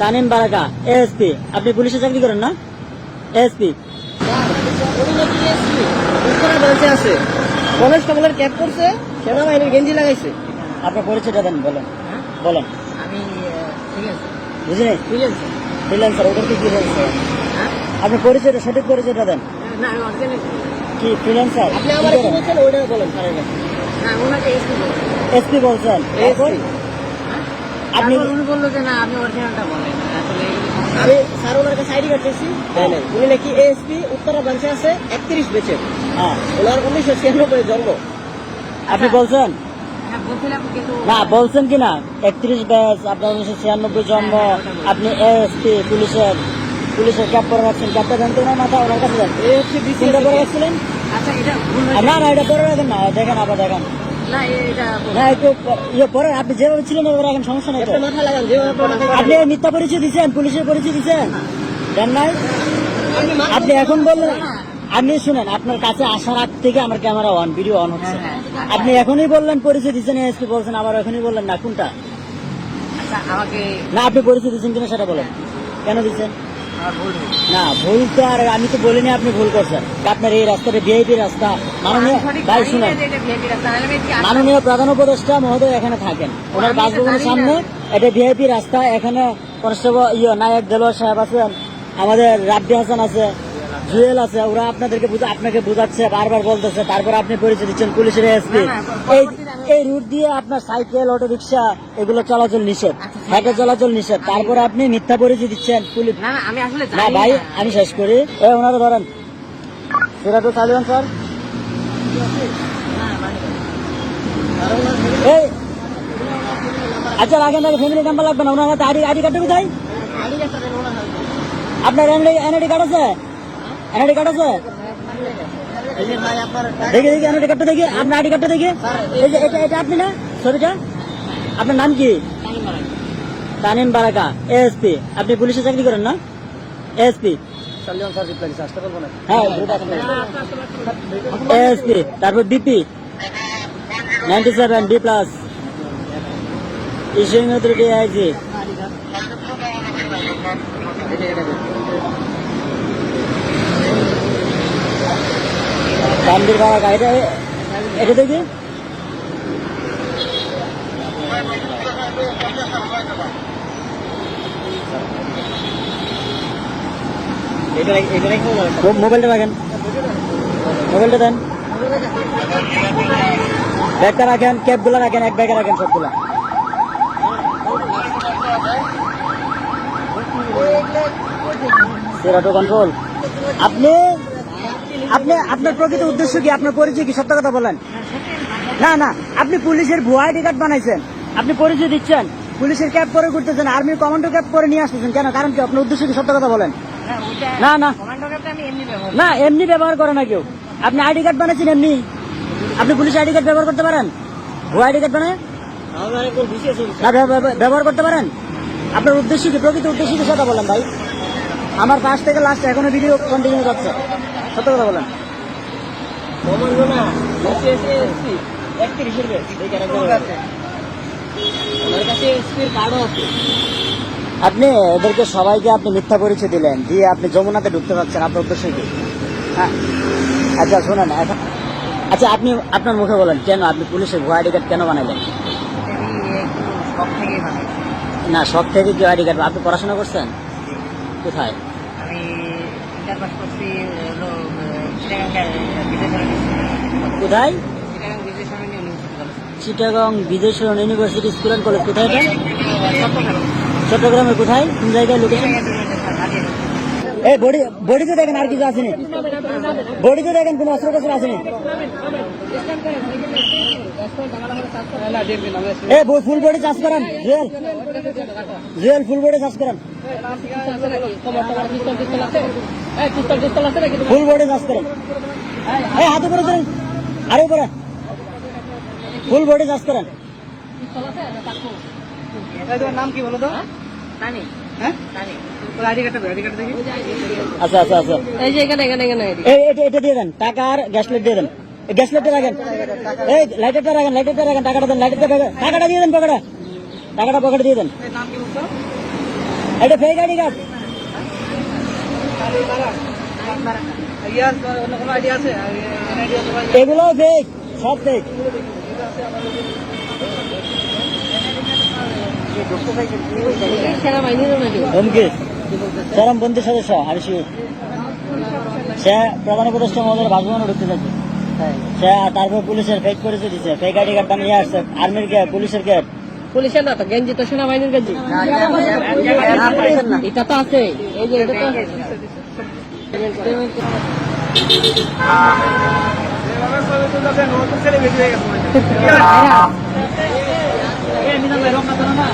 Tanim Baraka ASP. আপনি পুলিশে চাকরি করেন না? এএসপি। আছে কনস্টেবলের ক্যাপ করছে সেনাবাহিনীর গেঞ্জি লাগাইছে। আপনার পরিচয়টা দেন বলেন। বলেন। আমি ঠিক আছে বুঝিনি ঠিক আছে ফ্রিল্যান্সার ওদেরকে কি বলছে হ্যাঁ? আপনার পরিচয়টা সঠিক পরিচয়টা দেন। অরিজিনাল কি ফ্রিল্যান্সার আপনি আমার বলেন হ্যাঁ এসপি বলছেন। এসপি বলছেন। এখন আপনি উনি বলল যে না আপনি অরিজিনালটা বলেন আসলে আমি স্যার ওনার কাছে আইডি কার্ড চেয়েছি হ্যাঁ। উনি নাকি এএসপি উত্তরা ব্রাঞ্চে আছে একত্রিশ বেচে হ্যাঁ। ওনার উনিশশো ছিয়ানব্বই জন্ম। আপনি বলছেন? হ্যাঁ না বলছেন কি না? একত্রিশ ব্যাচ আপনার উনিশশো ছিয়ানব্বই জন্ম। আপনি এসপি পুলিশের পুলিশের ক্যাপ পরে রাখছেন। ক্যাপটা দেন না মাথা ওনার কাছে চিন্তা করে রাখছিলেন? আচ্ছা না না এটা পরে রাখেন না। দেখেন আবার দেখেন। ইয়ে পরে আপনি যেভাবে ছিলেন রাখেন সমস্যা নেই আপনি মিথ্যা পরিচয় দিচ্ছেন পুলিশের পরিচয় দিচ্ছেন দেন নাই? আপনি এখন বললেন আপনি শুনেন আপনার কাছে আসার আগ থেকে আমার ক্যামেরা অন ভিডিও অন হচ্ছে। আপনি এখনই বললেন পরিচয় দিচ্ছেন এসপি বলছেন আবার এখনই বললেন না কোনটা? আচ্ছা না আপনি পরিচয় দিচ্ছেন কিনা সেটা বলেন। কেন দিচ্ছেন। না ভুল তো আর আমি তো বলিনি আপনি ভুল করছেন। আপনার এই রাস্তাটা ভিআইপি রাস্তা। মাননীয় ভাই শুনেন? মাননীয় প্রধান উপদেষ্টা মহোদয় এখানে থাকেন। ওনার বাসভবনের সামনে এটা ভিআইপি রাস্তা। এখানে কনস্টেবল ইয়ে নায়ক দেলোয়ার সাহেব আছেন আমাদের রাব্বি হাসান আছে জুয়েল আছে। ওরা আপনাদেরকে আপনাকে বুঝাচ্ছে বারবার বলতেছে। তারপর আপনি পরিচয় দিচ্ছেন পুলিশের এসপি এই এই রুট দিয়ে আপনার সাইকেল অটো রিক্সা এগুলো চলাচল নিষেধ। আচ্ছা, ঠিক হেঁটে চলাচল নিষেধ। তারপরে আপনি মিথ্যা পরিচয় দিচ্ছেন পুলিশ না না আমি আসলে না ভাই আমি শেষ করি। ওনারা ধরেন। সেটা তো চালিয়ে স্যার। এই আচ্ছা রাখেন রাখেন ফ্যামিলি নাম্বার লাগবে না। ওনার হাতে আইডি আইডি কার্ডটা কোথায়? আপনার এনআইডি কার্ড আছে? এনআইডি কার্ড আছে? এই যে ভাই আপনার দেখি দেখি এনআইডি কার্ডটা দেখি আপনার আইডি কার্ডটা দেখি এই যে এটা এটা আপনি না ছবিটা আপনার নাম কি টাইম মারান। তানিম বারাকা এএসপি আপনি পুলিশে চাকরি করেন না এএসপি চলিয়ন স্যার রিপ্লাই দিছে, আসতে পারব না। হ্যাঁ এএসপি তারপর BP ninety seven B plus issuing authority IG এটা, এটা দেন। তানবির এটা দেখি মোবাইলটা রাখেন। মোবাইলটা দেন। ব্যাগটা রাখেন ক্যাবগুলো রাখেন এক ব্যাগে রাখেন সবগুলা। সেরাটো কন্ট্রোল আপনি আপনি আপনার প্রকৃত উদ্দেশ্য কি? আপনার পরিচয় কি? সত্য কথা বলেন। না না আপনি পুলিশের ভুয়া আইডি কার্ড বানাইছেন। আপনি পরিচয় দিচ্ছেন। পুলিশের ক্যাব পরে ঘুরতেছেন আর্মির কমান্ডো ক্যাব পরে নিয়ে আসতেছেন। কেন? কারণ কি? আপনার উদ্দেশ্য কি? সত্য কথা বলেন। হ্যাঁ, না না। না এমনি ব্যবহার করে না কেউ। আপনি আইডি কার্ড বানাচ্ছেন এমনি। আপনি পুলিশ আইডি কার্ড ব্যবহার করতে পারেন? ভুয়া আইডি কার্ড বানায়। না ব্যবহার করতে পারেন? আপনার উদ্দেশ্য কি? প্রকৃত উদ্দেশ্য কি? সেটা বলেন ভাই। আমার পাশ থেকে লাস্ট এখনও ভিডিও কন্টিনিউ করছে। সত্য কথা বলেন কমান্ডো না, বিশেষ ASP, 31 এর ব্যাচ, এই ক্যারেক্টার আছে। ওনার কাছে SP এর কার্ডও আছে। আপনি এদেরকে সবাইকে আপনি মিথ্যা পরিচয় দিলেন দিয়ে আপনি যমুনাতে ঢুকতে পারছেন আপনার উদ্দেশ্য কি হ্যাঁ আচ্ছা শোনেন আচ্ছা আপনি আপনার মুখে বলেন কেন আপনি পুলিশের ভুয়া আইডি কার্ড কেন বানাইছি। না সব থেকে কি আইডি কার্ড আপনি পড়াশোনা করছেন কোথায় আমি করছি কোথায়? চিটাগাং বিদেশ্বর ইউনিভার্সিটি স্কুল অ্যান্ড কলেজ কোথায় এটা? চট্টগ্রাম কোথায়? কোন জায়গায় লোকেশন এই বডি বডিতে দেখেন আর কিছু আসেনি। বডিতে দেখেন কোনো অস্ত্র টস্ত্র আসেনি। এ ফুল বডি চার্জ করেন, Jewel. Jewel full body charge করেন। ফুল বডি চার্জ করেন এই হাতে করে আরে উপরে। ফুল বডি করেন নাম কি বলো তো? হ্যাঁ? দেখি। আচ্ছা আচ্ছা আচ্ছা। এই যে এখানে এখানে এখানে এটা এটা দিয়ে দেন। টাকা আর গ্যাস দিয়ে দেন। এই গ্যাস লাইটটা রাখেন। এই লাইটারটা রাখেন লাইটারটা রাখেন টাকাটা দেন। লাইটারটা টাকাটা দিয়ে দেন পকেটে টাকাটা পকেটে দিয়ে দেন। নাম কি বলছো? এটা ফেক আইডি কার্ড এগুলো ফেক সব নাকি হুমকি চরমপন্থী সদস্য সে প্রধান উপদেষ্টা মহোদয়ের বাসভবনে ঢুকতে সে তারপর পুলিশের ফেক পরিচয় দিচ্ছে ফেক আইডি কার্ড বানিয়ে আসছে আর্মির গেট পুলিশের গেট পুলিশের না তো গেঞ্জি তো সেনাবাহিনীর গেঞ্জি এটা তো আছে এই যে এটা রক্ষা করো না।